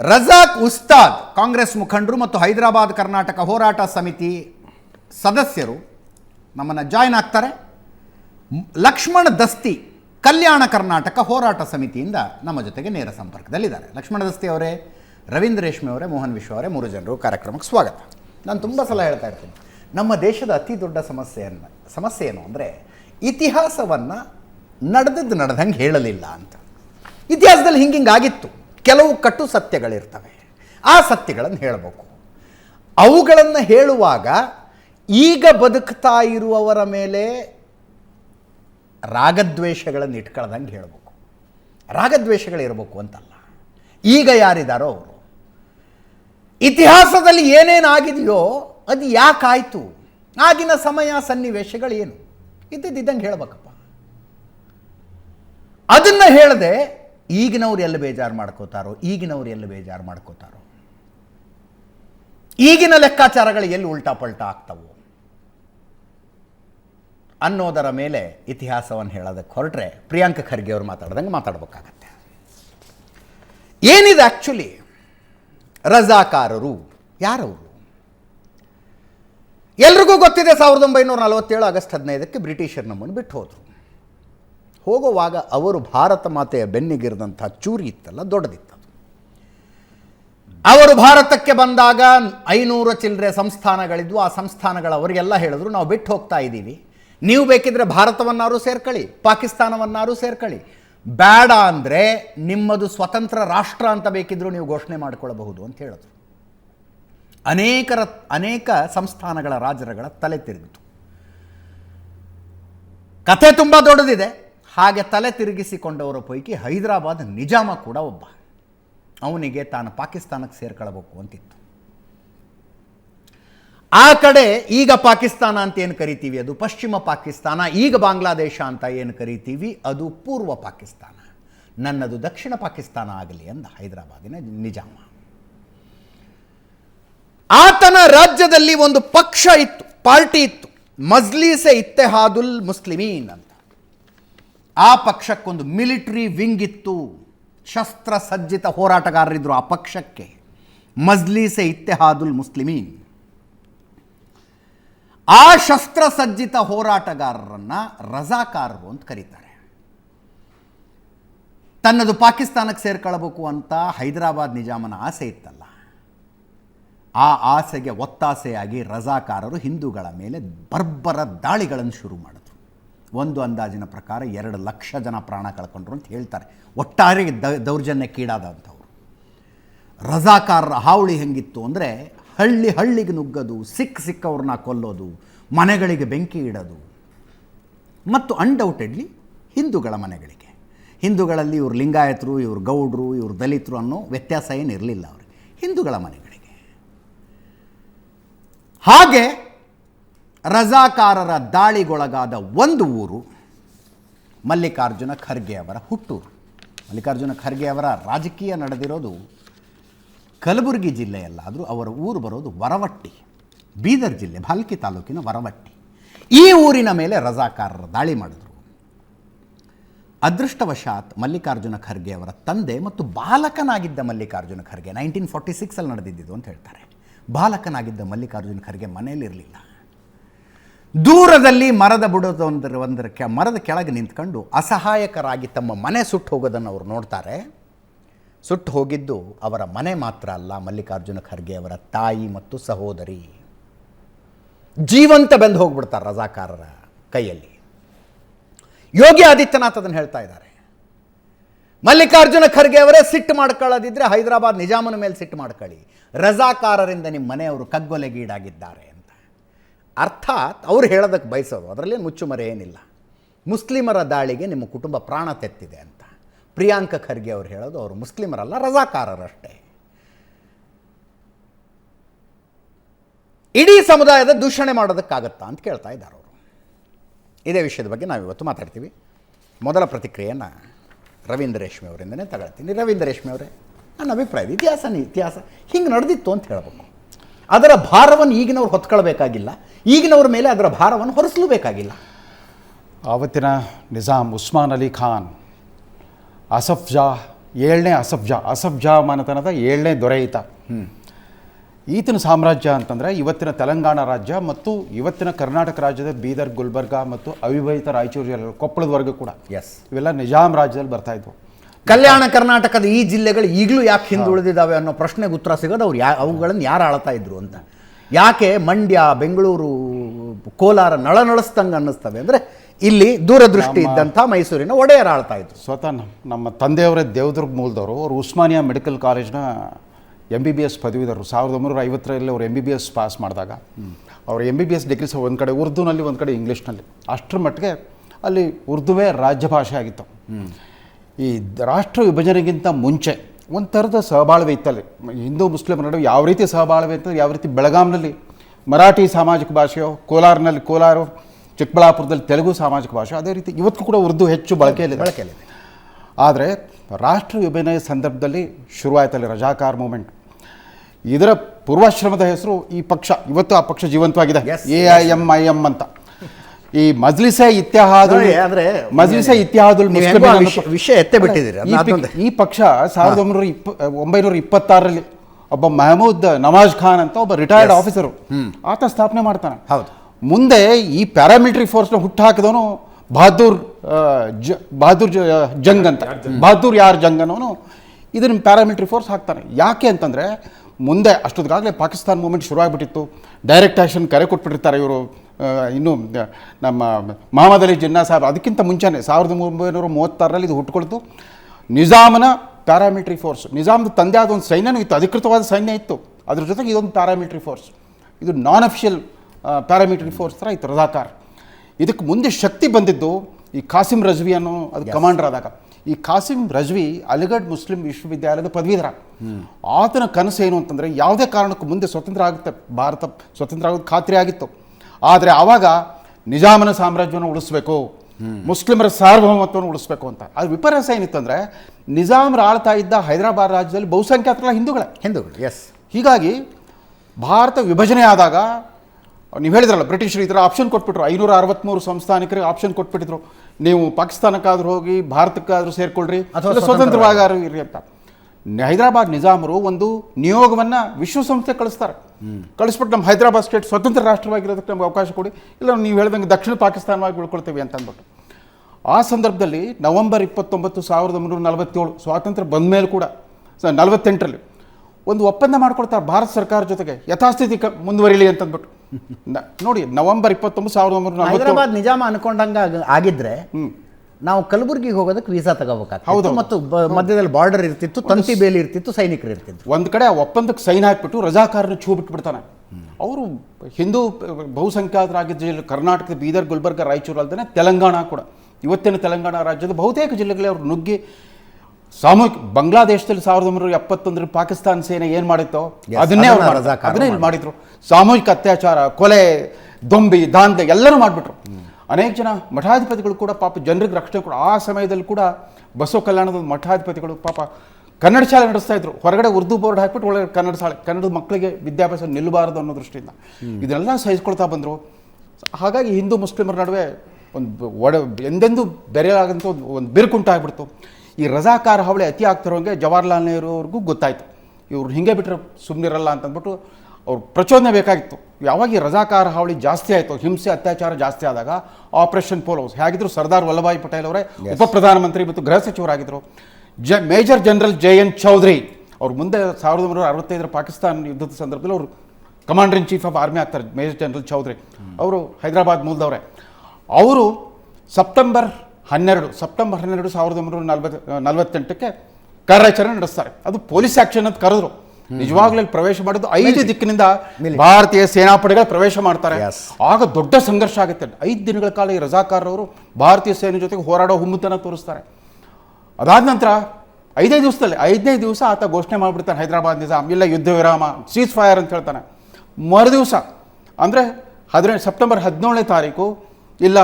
ರಜಾಕ್ ಉಸ್ತಾದ್, ಕಾಂಗ್ರೆಸ್ ಮುಖಂಡರು ಮತ್ತು ಹೈದರಾಬಾದ್ ಕರ್ನಾಟಕ ಹೋರಾಟ ಸಮಿತಿ ಸದಸ್ಯರು ನಮ್ಮನ್ನು ಜಾಯ್ನ್ ಆಗ್ತಾರೆ. ಲಕ್ಷ್ಮಣ್ ದಸ್ತಿ, ಕಲ್ಯಾಣ ಕರ್ನಾಟಕ ಹೋರಾಟ ಸಮಿತಿಯಿಂದ ನಮ್ಮ ಜೊತೆಗೆ ನೇರ ಸಂಪರ್ಕದಲ್ಲಿದ್ದಾರೆ. ಲಕ್ಷ್ಮಣ ದಸ್ತಿ ಅವರೇ, ರವೀಂದ್ರ ರೇಷ್ಮೆ ಅವರೇ, ಮೋಹನ್ ವಿಶ್ವ ಅವರೇ, ಮೂರು ಜನರು ಕಾರ್ಯಕ್ರಮಕ್ಕೆ ಸ್ವಾಗತ. ನಾನು ತುಂಬ ಸಲ ಹೇಳ್ತಾ ಇರ್ತೀನಿ. ನಮ್ಮ ದೇಶದ ಅತಿ ದೊಡ್ಡ ಸಮಸ್ಯೆಯನ್ನು ಸಮಸ್ಯೆ ಏನು ಅಂದರೆ ಇತಿಹಾಸವನ್ನು ನಡೆದದ್ದು ನಡೆದಂಗೆ ಹೇಳಲಿಲ್ಲ ಅಂತ. ಇತಿಹಾಸದಲ್ಲಿ ಹಿಂಗೆ ಆಗಿತ್ತು. ಕೆಲವು ಕಟ್ಟು ಸತ್ಯಗಳಿರ್ತವೆ. ಆ ಸತ್ಯಗಳನ್ನು ಹೇಳಬೇಕು. ಅವುಗಳನ್ನು ಹೇಳುವಾಗ ಈಗ ಬದುಕ್ತಾ ಇರುವವರ ಮೇಲೆ ರಾಗದ್ವೇಷಗಳನ್ನು ಇಟ್ಕೊಳ್ದಂಗೆ ಹೇಳಬೇಕು. ರಾಗದ್ವೇಷಗಳಿರಬೇಕು ಅಂತಲ್ಲ. ಈಗ ಯಾರಿದ್ದಾರೋ ಅವರು. ಇತಿಹಾಸದಲ್ಲಿ ಏನೇನಾಗಿದೆಯೋ ಅದು ಯಾಕಾಯಿತು? ಆಗಿನ ಸಮಯ ಸನ್ನಿವೇಶಗಳೇನು? ಇದ್ದಿದ್ದಂಗೆ ಹೇಳಬೇಕಪ್ಪ. ಅದನ್ನು ಹೇಳದೆ ಈಗಿನವ್ರು ಎಲ್ಲ ಬೇಜಾರು ಮಾಡ್ಕೋತಾರೋ, ಈಗಿನವ್ರು ಎಲ್ಲ ಬೇಜಾರು ಮಾಡ್ಕೋತಾರೋ. ಈಗಿನ ಲೆಕ್ಕಾಚಾರಗಳು ಎಲ್ಲಿ ಉಲ್ಟಾ ಪಲ್ಟಾ ಆಗ್ತವೋ? ಅನ್ನೋದರ ಮೇಲೆ ಇತಿಹಾಸವನ್ನು ಹೇಳೋದಕ್ಕೆ ಹೊರಟ್ರೆ ಪ್ರಿಯಾಂಕ ಖರ್ಗೆ ಅವರು ಮಾತಾಡ್ದಂಗೆ ಮಾತಾಡ್ಬೇಕಾಗತ್ತೆ. ಏನಿದೆ ಆ್ಯಕ್ಚುಲಿ ರಜಾಕಾರರು ಯಾರವರು? ಎಲ್ರಿಗೂ ಗೊತ್ತಿದೆ ಸಾವಿರದ ಒಂಬೈನೂರ ನಲವತ್ತೇಳು ಆಗಸ್ಟ್ ಹದಿನೈದಕ್ಕೆ ಬ್ರಿಟಿಷರು ನಮ್ಮನ್ನು ಬಿಟ್ಟು ಹೋದರು. ಹೋಗುವಾಗ ಅವರು ಭಾರತ ಮಾತೆಯ ಬೆನ್ನಿಗಿರಿದಂಥ ಚೂರಿ ಇತ್ತಲ್ಲ, ದೊಡ್ಡದಿತ್ತು ಅವರು ಭಾರತಕ್ಕೆ ಬಂದಾಗ ಐನೂರು ಚಿಲ್ಲರೆ ಸಂಸ್ಥಾನಗಳಿದ್ವು. ಆ ಸಂಸ್ಥಾನಗಳು ಅವರಿಗೆಲ್ಲ ಹೇಳಿದ್ರು, ನಾವು ಬಿಟ್ಟು ಹೋಗ್ತಾ ಇದ್ದೀವಿ. ನೀವು ಬೇಕಿದ್ರೆ ಭಾರತವನ್ನಾರು ಸೇರ್ಕೊಳ್ಳಿ, ಪಾಕಿಸ್ತಾನವನ್ನಾರು ಸೇರ್ಕೊಳ್ಳಿ. ಬೇಡ ಅಂದರೆ ನಿಮ್ಮದು ಸ್ವತಂತ್ರ ರಾಷ್ಟ್ರ ಅಂತ ಬೇಕಿದ್ರೂ ನೀವು ಘೋಷಣೆ ಮಾಡಿಕೊಳ್ಳಬಹುದು ಅಂತ ಹೇಳಿದ್ರು. ಅನೇಕರ, ಅನೇಕ ಸಂಸ್ಥಾನಗಳ ರಾಜರಗಳ ತಲೆ ತಿರುಗಿತು. ಕಥೆ ತುಂಬ ದೊಡ್ಡದಿದೆ. ಹಾಗೆ ತಲೆ ತಿರುಗಿಸಿಕೊಂಡವರ ಪೈಕಿ ಹೈದರಾಬಾದ್ ನಿಜಾಮ ಕೂಡ ಒಬ್ಬ. ಅವನಿಗೆ ತಾನು ಪಾಕಿಸ್ತಾನಕ್ಕೆ ಸೇರ್ಕೊಳ್ಬೇಕು ಅಂತಿತ್ತು. ಆ ಕಡೆ ಈಗ ಪಾಕಿಸ್ತಾನ ಅಂತ ಏನು ಕರಿತೀವಿ? ಅದು ಪಶ್ಚಿಮ ಪಾಕಿಸ್ತಾನ, ಈಗ ಬಾಂಗ್ಲಾದೇಶ ಅಂತ ಏನು ಕರಿತೀವಿ? ಅದು ಪೂರ್ವ ಪಾಕಿಸ್ತಾನ. ನನ್ನದು ದಕ್ಷಿಣ ಪಾಕಿಸ್ತಾನ ಆಗಲಿ ಅಂದ ಹೈದರಾಬಾದಿನ ನಿಜಾಮ. ಆತನ ರಾಜ್ಯದಲ್ಲಿ ಒಂದು ಪಕ್ಷ ಇತ್ತು, ಪಾರ್ಟಿ ಇತ್ತು, ಮಜ್ಲೀಸೆ ಇತ್ತೆಹಾದುಲ್ ಮುಸ್ಲಿಮೀನ್ ಅಂತ. ಆ ಪಕ್ಷಕ್ಕೊಂದು ಮಿಲಿಟರಿ ವಿಂಗ್ ಇತ್ತು ಶಸ್ತ್ರ ಸಜ್ಜಿತ ಹೋರಾಟಗಾರರಿದ್ದರು ಆ ಪಕ್ಷಕ್ಕೆ, ಮಜ್ಲೀಸೆ ಇತ್ತೆಹಾದುಲ್ ಮುಸ್ಲಿಮೀನ್. ಆ ಶಸ್ತ್ರಸಜ್ಜಿತ ಹೋರಾಟಗಾರರನ್ನು ರಜಾಕಾರರು ಅಂತ ಕರೀತಾರೆ. ತನ್ನದು ಪಾಕಿಸ್ತಾನಕ್ಕೆ ಸೇರ್ಕೊಳ್ಬೇಕು ಅಂತ ಹೈದರಾಬಾದ್ ನಿಜಾಮನ ಆಸೆ ಇತ್ತಲ್ಲ. ಆ ಆಸೆಗೆ ಒತ್ತಾಸೆಯಾಗಿ ರಜಾಕಾರರು ಹಿಂದೂಗಳ ಮೇಲೆ ಬರ್ಬರ ದಾಳಿಗಳನ್ನು ಶುರು ಮಾಡಿದ್ರು. ಒಂದು ಅಂದಾಜಿನ ಪ್ರಕಾರ ಎರಡು ಲಕ್ಷ ಜನ ಪ್ರಾಣ ಕಳ್ಕೊಂಡ್ರು ಅಂತ ಹೇಳ್ತಾರೆ. ಒಟ್ಟಾರೆ ದೌರ್ಜನ್ಯಕ್ಕೀಡಾದಂಥವ್ರು ರಜಾಕಾರರ ಹಾವಳಿ ಹೆಂಗಿತ್ತು ಅಂದರೆ ಹಳ್ಳಿ ಹಳ್ಳಿಗೆ ನುಗ್ಗೋದು, ಸಿಕ್ಕ ಸಿಕ್ಕವ್ರನ್ನ ಕೊಲ್ಲೋದು, ಮನೆಗಳಿಗೆ ಬೆಂಕಿ ಇಡೋದು. ಮತ್ತು ಅನ್ಡೌಟೆಡ್ಲಿ ಹಿಂದೂಗಳ ಮನೆಗಳಿಗೆ. ಹಿಂದೂಗಳಲ್ಲಿ ಇವರು ಲಿಂಗಾಯತರು, ಇವರು ಗೌಡ್ರು, ಇವರು ದಲಿತರು ಅನ್ನೋ ವ್ಯತ್ಯಾಸ ಏನಿರಲಿಲ್ಲ ಅವರು ಹಿಂದೂಗಳ ಮನೆಗಳಿಗೆ. ಹಾಗೆ ರಜಾಕಾರರ ದಾಳಿಗೊಳಗಾದ ಒಂದು ಊರು ಮಲ್ಲಿಕಾರ್ಜುನ ಖರ್ಗೆ ಅವರ ಹುಟ್ಟೂರು. ಮಲ್ಲಿಕಾರ್ಜುನ ಖರ್ಗೆ ಅವರ ರಾಜಕೀಯ ನಡೆದಿರೋದು ಕಲಬುರಗಿ ಜಿಲ್ಲೆಯಲ್ಲಾದರೂ ಅವರ ಊರು ಬರೋದು ವರವಟ್ಟಿ. ಬೀದರ್ ಜಿಲ್ಲೆ, ಭಾಲ್ಕಿ ತಾಲೂಕಿನ ವರವಟ್ಟಿ. ಈ ಊರಿನ ಮೇಲೆ ರಜಾಕಾರರ ದಾಳಿ ಮಾಡಿದ್ರು. ಅದೃಷ್ಟವಶಾತ್ ಮಲ್ಲಿಕಾರ್ಜುನ ಖರ್ಗೆ ಅವರ ತಂದೆ ಮತ್ತು ಬಾಲಕನಾಗಿದ್ದ ಮಲ್ಲಿಕಾರ್ಜುನ ಖರ್ಗೆ ನೈನ್ಟೀನ್ ಫೋರ್ಟಿ ಸಿಕ್ಸಲ್ಲಿ ನಡೆದಿದ್ದು ಅಂತ ಹೇಳ್ತಾರೆ. ಬಾಲಕನಾಗಿದ್ದ ಮಲ್ಲಿಕಾರ್ಜುನ ಖರ್ಗೆ ಮನೆಯಲ್ಲಿರಲಿಲ್ಲ. ದೂರದಲ್ಲಿ ಮರದ ಬುಡದೊಂದರ ಒಂದರ ಕೆ, ಮರದ ಕೆಳಗೆ ನಿಂತ್ಕೊಂಡು ಅಸಹಾಯಕರಾಗಿ ತಮ್ಮ ಮನೆ ಸುಟ್ಟು ಹೋಗೋದನ್ನು ಅವರು ನೋಡ್ತಾರೆ. ಸುಟ್ಟು ಹೋಗಿದ್ದು ಅವರ ಮನೆ ಮಾತ್ರ ಅಲ್ಲ, ಮಲ್ಲಿಕಾರ್ಜುನ ಖರ್ಗೆ ಅವರ ತಾಯಿ ಮತ್ತು ಸಹೋದರಿ. ಜೀವಂತ ಬೆಂದು ಹೋಗ್ಬಿಡ್ತಾರೆ ರಜಾಕಾರರ ಕೈಯಲ್ಲಿ. ಯೋಗಿ ಆದಿತ್ಯನಾಥ್ ಅದನ್ನು ಹೇಳ್ತಾ ಇದ್ದಾರೆ. ಮಲ್ಲಿಕಾರ್ಜುನ ಖರ್ಗೆ ಅವರೇ ಸಿಟ್ಟು ಮಾಡ್ಕೊಳ್ಳೋದಿದ್ರೆ ಹೈದರಾಬಾದ್ ನಿಜಾಮನ ಮೇಲೆ ಸಿಟ್ಟು ಮಾಡ್ಕೊಳ್ಳಿ. ರಜಾಕಾರರಿಂದ ನಿಮ್ಮ ಮನೆಯವರು ಕಗ್ಗೊಲೆಗೀಡಾಗಿದ್ದಾರೆ ಅಂತ. ಅರ್ಥಾತ್ ಅವ್ರು ಹೇಳೋದಕ್ಕೆ ಬಯಸೋದು ಅದರಲ್ಲಿ ಮುಚ್ಚುಮರೆ ಏನಿಲ್ಲ. ಮುಸ್ಲಿಮರ ದಾಳಿಗೆ ನಿಮ್ಮ ಕುಟುಂಬ ಪ್ರಾಣ ತೆತ್ತಿದೆ ಅಂತ. ಪ್ರಿಯಾಂಕ ಖರ್ಗೆ ಅವರು ಹೇಳೋದು ಅವರು ಮುಸ್ಲಿಮರಲ್ಲ, ರಜಾಕಾರರಷ್ಟೇ. ಇಡೀ ಸಮುದಾಯದ ದೂಷಣೆ ಮಾಡೋದಕ್ಕಾಗತ್ತಾ ಅಂತ ಕೇಳ್ತಾ ಇದ್ದಾರೆ ಅವರು. ಇದೇ ವಿಷಯದ ಬಗ್ಗೆ ನಾವು ಇವತ್ತು ಮಾತಾಡ್ತೀವಿ. ಮೊದಲ ಪ್ರತಿಕ್ರಿಯೆಯನ್ನು ರವೀಂದ್ರ ರೇಷ್ಮೆ ಅವರಿಂದನೇ ತಗೊಳ್ತೀನಿ. ರವೀಂದ್ರ ರೇಷ್ಮೆ ಅವರೇ, ನನ್ನ ಅಭಿಪ್ರಾಯ ಇತಿಹಾಸ ಇತಿಹಾಸ ಹಿಂಗೆ ನಡೆದಿತ್ತು ಅಂತ ಹೇಳಬೇಕು. ಅದರ ಭಾರವನ್ನು ಈಗಿನವ್ರು ಹೊತ್ಕೊಳ್ಬೇಕಾಗಿಲ್ಲ. ಈಗಿನವ್ರ ಮೇಲೆ ಅದರ ಭಾರವನ್ನು ಹೊರಿಸಲೂಬೇಕಾಗಿಲ್ಲ. ಆವತ್ತಿನ ನಿಜಾಮ್ ಉಸ್ಮಾನ್ ಅಲಿ ಖಾನ್ ಅಸಫ್ ಜಾ ಏಳನೇ ಅಸಫ್ ಜಾ ಅಸಫ್ ಜಾ ಮನೆತನದ ಏಳನೇ ದೊರೆಯಿತ. ಈತ ಈತನ ಸಾಮ್ರಾಜ್ಯ ಅಂತಂದರೆ ಇವತ್ತಿನ ತೆಲಂಗಾಣ ರಾಜ್ಯ ಮತ್ತು ಇವತ್ತಿನ ಕರ್ನಾಟಕ ರಾಜ್ಯದ ಬೀದರ್ ಗುಲ್ಬರ್ಗ ಮತ್ತು ಅವಿಭಜಿತ ರಾಯಚೂರು ಜಿಲ್ಲೆ ಕೊಪ್ಪಳದವರೆಗೂ ಕೂಡ. ಎಸ್ ಇವೆಲ್ಲ ನಿಜಾಮ್ ರಾಜ್ಯದಲ್ಲಿ ಬರ್ತಾ ಇದ್ವು. ಕಲ್ಯಾಣ ಕರ್ನಾಟಕದ ಈ ಜಿಲ್ಲೆಗಳು ಈಗಲೂ ಯಾಕೆ ಹಿಂದುಳಿದಿದ್ದಾವೆ ಅನ್ನೋ ಪ್ರಶ್ನೆಗೆ ಉತ್ತರ ಸಿಗೋದು ಅವ್ರು ಯಾ ಅವುಗಳನ್ನು ಯಾರು ಆಳ್ತಾ ಇದ್ರು ಅಂತ. ಯಾಕೆ ಮಂಡ್ಯ ಬೆಂಗಳೂರು ಕೋಲಾರ ನಳನಳಿಸ್ದಂಗೆ ಅನ್ನಿಸ್ತವೆ? ಅಂದರೆ ಇಲ್ಲಿ ದೂರದೃಷ್ಟಿ ಇದ್ದಂಥ ಮೈಸೂರಿನ ಒಡೆಯರ್ ಆಳ್ತಾ ಇದ್ರು. ಸ್ವತಃ ನಮ್ಮ ತಂದೆಯವರೇ ದೇವದುರ್ಗ ಮೂಲದವರು ಅವರು ಉಸ್ಮಾನಿಯಾ ಮೆಡಿಕಲ್ ಕಾಲೇಜ್ನ ಎಂ ಬಿ ಬಿ ಎಸ್ ಪದವೀಧರರು. ಸಾವಿರದ ಒಂಬೈನೂರ ಐವತ್ತರಲ್ಲಿ ಅವರು M B B S pass ಮಾಡಿದಾಗ ಅವರು M B B S degree ಸಹ ಒಂದು ಕಡೆ ಉರ್ದುನಲ್ಲಿ ಒಂದು ಕಡೆ ಇಂಗ್ಲೀಷ್ನಲ್ಲಿ. ಅಷ್ಟರ ಮಟ್ಟಿಗೆ ಅಲ್ಲಿ ಉರ್ದುವೇ ರಾಜ್ಯ ಭಾಷೆ ಆಗಿತ್ತು. ಈ ರಾಷ್ಟ್ರ ವಿಭಜನೆಗಿಂತ ಮುಂಚೆ ಒಂದು ಥರದ ಸಹಬಾಳ್ವೆ ಇತ್ತಲ್ಲಿ. ಹಿಂದೂ ಮುಸ್ಲಿಮ್ ನಡುವೆ ಯಾವ ರೀತಿ ಸಹಬಾಳ್ವೆ ಅಂತ ಯಾವ ರೀತಿ ಬೆಳಗಾಂನಲ್ಲಿ ಮರಾಠಿ ಸಾಮಾಜಿಕ ಭಾಷೆಯೋ ಕೋಲಾರ್ನಲ್ಲಿ ಕೋಲಾರ ಚಿಕ್ಕಬಳ್ಳಾಪುರದಲ್ಲಿ ತೆಲುಗು ಸಾಮಾಜಿಕ ಭಾಷೆ ಅದೇ ರೀತಿ ಇವತ್ತು ಕೂಡ ಉರ್ದು ಹೆಚ್ಚು ಬಳಕೆಯಲ್ಲಿದೆ. ಬಳಕೆಯಲ್ಲಿದೆ. ಆದರೆ ರಾಷ್ಟ್ರ ವಿಭಜನೆಯ ಸಂದರ್ಭದಲ್ಲಿ ಶುರುವಾಯ್ತಲ್ಲಿ ರಜಾಕಾರ್ ಮೂಮೆಂಟ್. ಇದರ ಪೂರ್ವಾಶ್ರಮದ ಹೆಸರು ಈ ಪಕ್ಷ. ಇವತ್ತು ಆ ಪಕ್ಷ ಜೀವಂತವಾಗಿದೆ. A I M I M ಅಂತ. ಈ ಮಜ್ಲಿಸೆ ಇತ್ಯಹಾದುಲ್ ಅಂದ್ರೆ ಮಜ್ಲಿಸೆ ಇತ್ಯಹಾದುಲ್ ಮುಸ್ಲಿಂ ವಿಷಯ- ಎತ್ತೆ ಬಿಟ್ಟಿದ್ದೀರಿ. ಈ ಪಕ್ಷ ಸಾವಿರದ ಒಂಬೈನೂರ ಇಪ್ಪ ಒಂಬೈನೂರ ಇಪ್ಪತ್ತಾರರಲ್ಲಿ ಒಬ್ಬ ಮೆಹಮೂದ್ ನವಾಜ್ ಖಾನ್ ಅಂತ ಒಬ್ಬ ರಿಟೈರ್ಡ್. ಆಫೀಸರು ಆತ ಸ್ಥಾಪನೆ ಮಾಡ್ತಾನೆ. ಹೌದು. ಮುಂದೆ ಈ ಪ್ಯಾರಾಮಿಲಿಟರಿ ಫೋರ್ಸ್ನ ಹುಟ್ಟುಹಾಕಿದವನು ಬಹದ್ದೂರ್ ಜ ಬಹದ್ದೂರ್ ಜಂಗ್ ಅಂತ. ಬಹದ್ದೂರ್ ಯಾರ್ ಜಂಗ್ ಅನ್ನೋನು ಇದನ್ನು ಪ್ಯಾರಾಮಿಲಿಟರಿ ಫೋರ್ಸ್ ಹಾಕ್ತಾನೆ ಯಾಕೆ ಅಂತಂದರೆ ಮುಂದೆ ಅಷ್ಟೊತ್ತಿಗಾಗಲೇ ಪಾಕಿಸ್ತಾನ ಮೂಮೆಂಟ್ ಶುರುವಾಗ್ಬಿಟ್ಟಿತ್ತು. ಡೈರೆಕ್ಟ್ ಆ್ಯಕ್ಷನ್ ಕರೆ ಕೊಟ್ಬಿಟ್ಟಿರ್ತಾರೆ ಇವರು. ಇನ್ನು ನಮ್ಮ ಮಹಮ್ಮದ್ ಅಲಿ ಜಿನ್ನಾ ಸಾಹೇಬ್ ಅದಕ್ಕಿಂತ ಮುಂಚೆನೆ ಸಾವಿರದ ಒಂಬೈನೂರ ಮೂವತ್ತಾರರಲ್ಲಿ ಇದು ಹುಟ್ಕೊಳ್ತು. ನಿಜಾಮನ ಪ್ಯಾರಾಮಿಲಿಟರಿ ಫೋರ್ಸ್ ನಿಜಾಮ್ದು ತಂದೆ ಆದ ಒಂದು ಸೈನ್ಯನೂ ಇತ್ತು ಅಧಿಕೃತವಾದ ಸೈನ್ಯ ಇತ್ತು. ಅದ್ರ ಜೊತೆಗೆ ಇದೊಂದು ಪ್ಯಾರಾಮಿಲಿಟರಿ ಫೋರ್ಸ್. ಇದು ನಾನ್ ಅಫಿಷಿಯಲ್ ಪ್ಯಾರಾಮಿಲಿಟರಿ ಫೋರ್ಸ್ ಥರ ಇತ್ತು ರಜಾಕಾರ್ ಇದಕ್ಕೆ ಮುಂದೆ ಶಕ್ತಿ ಬಂದಿದ್ದು ಈ ಕಾಸಿಂ ರಜ್ವಿ ಅನ್ನೋ ಅದು ಕಮಾಂಡರ್ ಆದಾಗ. ಈ ಕಾಸಿಂ ರಜ್ವಿ ಅಲಿಗಢ್ ಮುಸ್ಲಿಂ ವಿಶ್ವವಿದ್ಯಾಲಯದ ಪದವೀಧರ. ಆತನ ಕನಸು ಏನು ಅಂತಂದರೆ ಯಾವುದೇ ಕಾರಣಕ್ಕೂ ಮುಂದೆ ಸ್ವತಂತ್ರ ಆಗುತ್ತೆ. ಭಾರತ ಸ್ವತಂತ್ರ ಆಗೋದು ಖಾತ್ರಿ ಆಗಿತ್ತು. ಆದರೆ ಆವಾಗ ನಿಜಾಮನ ಸಾಮ್ರಾಜ್ಯವನ್ನು ಉಳಿಸ್ಬೇಕು. ಮುಸ್ಲಿಮರ ಸಾರ್ವಭೌಮತ್ವವನ್ನು ಉಳಿಸ್ಬೇಕು ಅಂತ. ಅದು ವಿಪರ್ಯಾಸ ಏನಿತ್ತು ಅಂದರೆ ನಿಜಾಮರ ಆಳ್ತಾ ಇದ್ದ ಹೈದರಾಬಾದ್ ರಾಜ್ಯದಲ್ಲಿ ಬಹುಸಂಖ್ಯಾತರ ಹಿಂದೂಗಳೇ. ಹಿಂದೂಗಳು ಎಸ್ ಹೀಗಾಗಿ ಭಾರತ ವಿಭಜನೆ ಆದಾಗ ನೀವು ಹೇಳಿದ್ರಲ್ಲ ಬ್ರಿಟಿಷರು ಈ ಥರ ಆಪ್ಷನ್ ಕೊಟ್ಬಿಟ್ರು. ಐನೂರ ಅರವತ್ತ್ಮೂರು ಸಂಸ್ಥಾನಿಕರಿಗೆ ಆಪ್ಷನ್ ಕೊಟ್ಬಿಟ್ಟಿದ್ರು. ನೀವು ಪಾಕಿಸ್ತಾನಕ್ಕಾದ್ರೂ ಹೋಗಿ ಭಾರತಕ್ಕಾದರೂ ಸೇರಿಕೊಳ್ಳ್ರಿ ಅಥವಾ ಸ್ವತಂತ್ರವಾಗಿ ಸ್ವತಂತ್ರವಾಗಾರು ಇರಿ ಅಂತ. ಹೈದರಾಬಾದ್ ನಿಜಾಮರು ಒಂದು ನಿಯೋಗವನ್ನು ವಿಶ್ವಸಂಸ್ಥೆ ಕಳಿಸ್ತಾರೆ. ಕಳಿಸ್ಬಿಟ್ಟು ನಮ್ಮ ಹೈದರಾಬಾದ್ ಸ್ಟೇಟ್ ಸ್ವತಂತ್ರ ರಾಷ್ಟ್ರವಾಗಿರೋದಕ್ಕೆ ನಮ್ಗೆ ಅವಕಾಶ ಕೊಡಿ. ಇಲ್ಲ ನೀವು ಹೇಳ್ದಂಗೆ ದಕ್ಷಿಣ ಪಾಕಿಸ್ತಾನವಾಗಿ ಉಳ್ಕೊಳ್ತೇವೆ ಅಂತ ಅಂದ್ಬಿಟ್ಟು ಆ ಸಂದರ್ಭದಲ್ಲಿ ನವೆಂಬರ್ ಇಪ್ಪತ್ತೊಂಬತ್ತು ಸಾವಿರದ ಒಂಬೈನೂರ ನಲವತ್ತೇಳು ಸ್ವಾತಂತ್ರ್ಯ ಬಂದ ಮೇಲೆ ಕೂಡ ನಲವತ್ತೆಂಟರಲ್ಲಿ ಒಂದು ಒಪ್ಪಂದ ಮಾಡ್ಕೊಳ್ತಾರೆ ಭಾರತ ಸರ್ಕಾರ ಜೊತೆಗೆ. ಯಥಾಸ್ಥಿತಿ ಕ ಮುಂದುವರಿಲಿ ಅಂತಂದ್ಬಿಟ್ಟು. ನೋಡಿ ನವೆಂಬರ್ ಇಪ್ಪತ್ತೊಂಬತ್ತು ಸಾವಿರದ ಒಂಬೈನೂರ ಹೈದರಾಬಾದ್ ನಿಜಾಮ ಅನ್ಕೊಂಡಂಗ ಆಗ- ಆಗಿದ್ರೆ ನಾವು ಕಲಬುರ್ಗಿಗೆ ಹೋಗೋದಕ್ಕೆ ವೀಸಾ ತಗೋಬೇಕಾಗ್ತದೆ ಹೌದು. ಮತ್ತು ಬ- ಮಧ್ಯದಲ್ಲಿ ಬಾರ್ಡರ್ ಇರ್ತಿತ್ತು ತಂತಿ ಬೇಲಿ ಇರ್ತಿತ್ತು ಸೈನಿಕರು ಇರ್ತಿದ್ರು. ಒಂದು ಕಡೆ ಆ ಒಪ್ಪಂದಕ್ಕೆ ಸೈನ್ ಹಾಕ್ಬಿಟ್ಟು ರಜಾಕಾರನ ಛೂ ಬಿಟ್ಬಿಡ್ತಾನೆ. ಅವರು ಹಿಂದೂ ಬಹುಸಂಖ್ಯಾತರಾಗಿದ್ದ ಜಿಲ್ಲೆ ಕರ್ನಾಟಕದ ಬೀದರ್ ಗುಲ್ಬರ್ಗ ರಾಯಚೂರು ಅಲ್ಲದೆ ತೆಲಂಗಾಣ ಕೂಡ. ಇವತ್ತಿನ ತೆಲಂಗಾಣ ರಾಜ್ಯದ ಬಹುತೇಕ ಜಿಲ್ಲೆಗಳೇ ಅವರು ನುಗ್ಗಿ ಸಾಮೂಹಿಕ ಬಾಂಗ್ಲಾದೇಶದಲ್ಲಿ ಸಾವಿರದ ಒಂಬೈನೂರ ಎಪ್ಪತ್ತೊಂದರಲ್ಲಿ ಪಾಕಿಸ್ತಾನ ಸೇನೆ ಏನು ಮಾಡಿತ್ತೋ ಅದನ್ನೇ ಅವ್ರು ಅದನ್ನ ಅದನ್ನೇ ಇಲ್ಲಿ ಮಾಡಿದ್ರು. ಸಾಮೂಹಿಕ ಅತ್ಯಾಚಾರ ಕೊಲೆ ದೊಂಬಿ ದಾಂಧೆ ಎಲ್ಲರೂ ಮಾಡಿಬಿಟ್ರು. ಅನೇಕ ಜನ ಮಠಾಧಿಪತಿಗಳು ಕೂಡ ಪಾಪ ಜನರಿಗೆ ರಕ್ಷಣೆ ಕೂಡ ಆ ಸಮಯದಲ್ಲಿ ಕೂಡ ಬಸವ ಕಲ್ಯಾಣದ ಮಠಾಧಿಪತಿಗಳು ಪಾಪ ಕನ್ನಡ ಶಾಲೆ ನಡೆಸ್ತಾ ಇದ್ರು. ಹೊರಗಡೆ ಉರ್ದು ಬೋರ್ಡ್ ಹಾಕ್ಬಿಟ್ಟು ಒಳಗಡೆ ಕನ್ನಡ ಶಾಲೆ ಕನ್ನಡದ ಮಕ್ಕಳಿಗೆ ವಿದ್ಯಾಭ್ಯಾಸ ನಿಲ್ಲಬಾರದು ಅನ್ನೋ ದೃಷ್ಟಿಯಿಂದ ಇದನ್ನೆಲ್ಲ ಸಹಿಸ್ಕೊಳ್ತಾ ಬಂದರು. ಹಾಗಾಗಿ ಹಿಂದೂ ಮುಸ್ಲಿಮರ ನಡುವೆ ಒಂದು ಒಡ ಎಂದೆಂದೂ ಬೆರೆಯಲಾಗಂಥ ಒಂದು ಒಂದು ಬಿರುಕುಂಟಾಗ್ಬಿಡ್ತು. ಈ ರಜಾಕಾರ ಹಾವಳಿ ಅತಿ ಆಗ್ತಿರೋಂಗೆ ಜವಾಹರ್ಲಾಲ್ ನೆಹರು ಅವ್ರಿಗೂ ಗೊತ್ತಾಯಿತು. ಇವ್ರು ಹಿಂಗೆ ಬಿಟ್ಟರೆ ಸುಮ್ಮನಿರಲ್ಲ ಅಂತಂದ್ಬಿಟ್ಟು ಅವ್ರು ಪ್ರಚೋದನೆ ಬೇಕಾಗಿತ್ತು. ಯಾವಾಗ ಈ ರಜಾಕಾರ ಹಾವಳಿ ಜಾಸ್ತಿ ಆಯಿತು ಹಿಂಸೆ ಅತ್ಯಾಚಾರ ಜಾಸ್ತಿ ಆದಾಗ ಆಪರೇಷನ್ ಪೋಲೋಸ್ ಹೇಗಿದ್ರು ಸರ್ದಾರ್ ವಲ್ಲಭಾಯಿ ಪಟೇಲ್ ಅವರೇ ಉಪ ಪ್ರಧಾನಮಂತ್ರಿ ಮತ್ತು ಗೃಹ ಸಚಿವರಾಗಿದ್ದರು ಜ major general J N Chaudhary ಅವ್ರು ಮುಂದೆ ಸಾವಿರದ ಒಂಬೈನೂರ ಅರವತ್ತೈದರ ಪಾಕಿಸ್ತಾನ ಯುದ್ಧದ ಸಂದರ್ಭದಲ್ಲಿ ಅವರು commander in chief of army ಆಗ್ತಾರೆ ಮೇಜರ್ ಜನರಲ್ ಚೌಧರಿ. ಅವರು ಹೈದರಾಬಾದ್ ಮೂಲದವರೇ. ಅವರು ಸೆಪ್ಟೆಂಬರ್ ಹನ್ನೆರಡು ಸೆಪ್ಟೆಂಬರ್ ಹನ್ನೆರಡು ಸಾವಿರದ ಒಂಬೈನೂರ ನಲ್ವತ್ ನಲವತ್ತೆಂಟಕ್ಕೆ ಕಾರ್ಯಾಚರಣೆ ನಡೆಸ್ತಾರೆ. ಅದು ಪೊಲೀಸ್ ಆಕ್ಷನ್ ಅಂತ ಕರೆದ್ರು. ನಿಜವಾಗ್ಲೂ ಪ್ರವೇಶ ಮಾಡಿದ್ದು ಐದು ದಿಕ್ಕಿನಿಂದ ಭಾರತೀಯ ಸೇನಾಪಡೆಗಳು ಪ್ರವೇಶ ಮಾಡ್ತಾರೆ. ಆಗ ದೊಡ್ಡ ಸಂಘರ್ಷ ಆಗುತ್ತೆ. ಐದು ದಿನಗಳ ಕಾಲ ಈ ರಜಾಕಾರರವರು ಭಾರತೀಯ ಸೇನೆ ಜೊತೆಗೆ ಹೋರಾಡೋ ಹುಮ್ಮತನ ತೋರಿಸ್ತಾರೆ. ಅದಾದ ನಂತರ ಐದೇ ದಿವಸದಲ್ಲಿ ಐದನೇ ದಿವಸ ಆತ ಘೋಷಣೆ ಮಾಡಿಬಿಡ್ತಾನೆ ಹೈದರಾಬಾದ್ ನಿಜಾಮ್ ಇಲ್ಲ ಯುದ್ಧ ವಿರಾಮ ಸೀಸ್ ಫೈರ್ ಅಂತ ಹೇಳ್ತಾನೆ. ಮರು ದಿವಸ ಅಂದರೆ ಹದಿನೆಂಟು ಸೆಪ್ಟೆಂಬರ್ ಹದಿನೇಳನೇ ತಾರೀಕು ಇಲ್ಲ